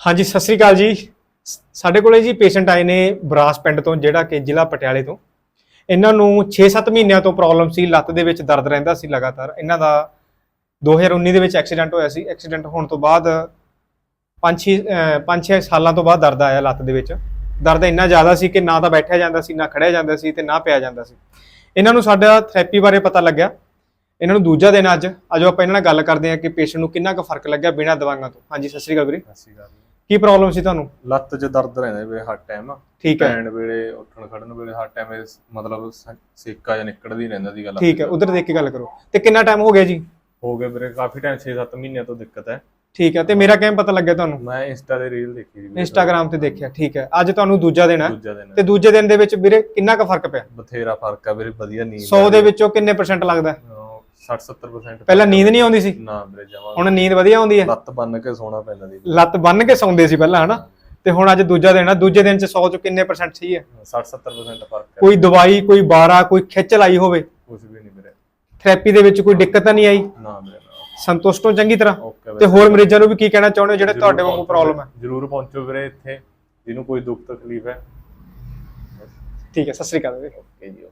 ਹਾਂਜੀ, ਸਤਿ ਸ੍ਰੀ ਅਕਾਲ ਜੀ। ਸਾਡੇ ਕੋਲੇ ਜੀ ਪੇਸ਼ੈਂਟ ਆਏ ਨੇ ਬਰਾਸ ਪਿੰਡ ਤੋਂ, ਜਿਹੜਾ ਕਿ ਜ਼ਿਲ੍ਹਾ ਪਟਿਆਲੇ ਤੋਂ। ਇਹਨਾਂ ਨੂੰ 6-7 ਮਹੀਨਿਆਂ ਤੋਂ ਪ੍ਰੋਬਲਮ ਸੀ, ਲੱਤ ਦੇ ਵਿੱਚ ਦਰਦ ਰਹਿੰਦਾ ਸੀ ਲਗਾਤਾਰ। ਇਹਨਾਂ ਦਾ 2019 ਦੇ ਵਿੱਚ ਐਕਸੀਡੈਂਟ ਹੋਇਆ ਸੀ। ਐਕਸੀਡੈਂਟ ਹੋਣ ਤੋਂ ਬਾਅਦ 5-6 5-6 ਸਾਲਾਂ ਤੋਂ ਬਾਅਦ ਦਰਦ ਆਇਆ ਲੱਤ ਦੇ ਵਿੱਚ। ਦਰਦ ਇੰਨਾ ਜ਼ਿਆਦਾ ਸੀ ਕਿ ਨਾ ਤਾਂ ਬੈਠਿਆ ਜਾਂਦਾ ਸੀ, ਨਾ ਖੜਿਆ ਜਾਂਦਾ ਸੀ ਤੇ ਨਾ ਪਿਆ ਜਾਂਦਾ ਸੀ। ਇਹਨਾਂ ਨੂੰ ਸਾਡਾ ਥੈਰੇਪੀ ਬਾਰੇ ਪਤਾ ਲੱਗਿਆ। ਇਹਨਾਂ ਨੂੰ ਦੂਜਾ ਦਿਨ ਅੱਜ, ਅਜੋ ਆਪਾਂ ਇਹਨਾਂ ਨਾਲ ਗੱਲ ਕਰਦੇ ਹਾਂ ਕਿ ਪੇਸ਼ੈਂਟ ਨੂੰ ਕਿੰਨਾ ਕੁ ਫ਼ਰਕ ਲੱਗਿਆ ਬਿਨਾਂ ਦਵਾਈਆਂ ਤੋਂ। ਹਾਂਜੀ, ਸਤਿ ਸ੍ਰੀ ਅਕਾਲ ਵੀਰੇ। ਸਤਿ ਸ਼੍ਰੀ ਅਕਾਲ ਕੀ ਪ੍ਰੋਬਲਮ ਸੀ ਤੁਹਾਨੂੰ? ਲੱਤ 'ਚ ਦਰਦ ਰਹਿੰਦਾ ਵੇ ਹਰ ਟਾਈਮ ਠੀਕ ਹੈ। ਪੈਣ ਵੇਲੇ ਉੱਠਣ ਖੜਨ ਵੇਲੇ ਹਰ ਟਾਈਮ ਮਤਲਬ ਸ- ਸੇਕਾ ਜਾਂ ਨਿਕਲਦੀ ਰਹਿੰਦਾ ਸੀਗਾ ਲੱਤ ਠੀਕ ਹੈ। ਉਧਰ ਦੇਖ ਕੇ ਗੱਲ ਕਰੋ। ਤੇ ਕਿੰਨਾ ਟਾਈਮ ਹੋ ਗਿਆ ਜੀ? ਹੋ ਗਏ ਵੀਰੇ ਕਾਫੀ ਟਾਈਮ 6-7 ਮਹੀਨਿਆਂ ਤੋਂ ਦਿੱਕਤ ਹੈ। ਠੀਕ ਹੈ ਤੇ ਮੇਰਾ ਕਿਵੇਂ ਪਤਾ ਲੱਗਿਆ ਤੁਹਾਨੂੰ? ਮੈਂ ਇੰਸਟਾ ਤੇ ਰੀਲ ਦੇਖੀ ਸੀ ਵੀਰੇ। ਇੰਸਟਾਗ੍ਰਾਮ ਤੇ ਦੇਖਿਆ ਠੀਕ ਹੈ। ਅੱਜ ਤੁਹਾਨੂੰ ਦੂਜਾ ਦਿਨ ਹੈ। ਤੇ ਦੂਜੇ ਦਿਨ ਦੇ ਵਿੱਚ ਵੀਰੇ ਕਿੰਨਾ ਕੁ ਫ਼ਰਕ ਪਿਆ? ਬਥੇਰਾ ਫ਼ਰਕ ਆ ਵੀਰੇ ਵਧੀਆ ਨੀਂਦ 100 ਦੇ ਵਿੱਚੋਂ ਕਿੰਨੇ ਪਰਸੈਂਟ ਲੱਗਦਾ ਹੈ? 60-70% ਪਹਿਲਾਂ ਨੀਂਦ ਨਹੀਂ ਆਉਂਦੀ ਸੀ? ਨਾ ਵੀਰੇ ਜਮਾ ਹੁਣ ਨੀਂਦ ਵਧੀਆ ਆਉਂਦੀ ਹੈ? ਲੱਤ ਬੰਨ ਕੇ ਸੋਣਾ ਪੈਂਦਾ ਸੀ। ਲੱਤ ਬੰਨ ਕੇ ਸੌਂਦੇ ਸੀ ਪਹਿਲਾਂ ਹਨਾ? ਤੇ ਹੁਣ ਅੱਜ ਦੂਜਾ ਦਿਨ ਹੈ ਦੂਜੇ ਦਿਨ ਚ 100 ਚ ਕਿੰਨੇ ਪਰਸੈਂਟ ਸਹੀ ਹੈ? 60-70% ਫ਼ਰਕ ਹੈ। ਕੋਈ ਦਵਾਈ ਕੋਈ ਬਾਰਾ ਕੋਈ ਖਿੱਚ ਲਾਈ ਹੋਵੇ? ਕੁਝ ਵੀ ਨਹੀਂ ਵੀਰੇ। ਥੈਰੇਪੀ ਦੇ ਵਿੱਚ ਕੋਈ ਦਿੱਕਤ ਤਾਂ ਨਹੀਂ ਆਈ? ਨਾ ਵੀਰੇ ਸੰਤੁਸ਼ਟ ਹੋ ਚੰਗੀ ਤਰ੍ਹਾਂ? ਤੇ ਹੋਰ ਮਰੀਜ਼ਾਂ ਨੂੰ ਵੀ ਕੀ ਕਹਿਣਾ ਚਾਹੁੰਦੇ ਹੋ ਜਿਹੜੇ ਤੁਹਾਡੇ ਵਾਂਗੂ ਪ੍ਰੋਬਲਮ ਹੈ? ਜਰੂਰ ਪਹੁੰਚੋ ਵੀਰੇ ਇੱਥੇ। ਜਿਹਨੂੰ ਕੋਈ ਦੁੱਖ ਤਕਲੀਫ ਹੈ। ਠੀਕ ਹੈ ਸਤਿ ਸ੍ਰੀ ਅਕਾਲ ਵੀਰੇ। ਓਕੇ ਜੀ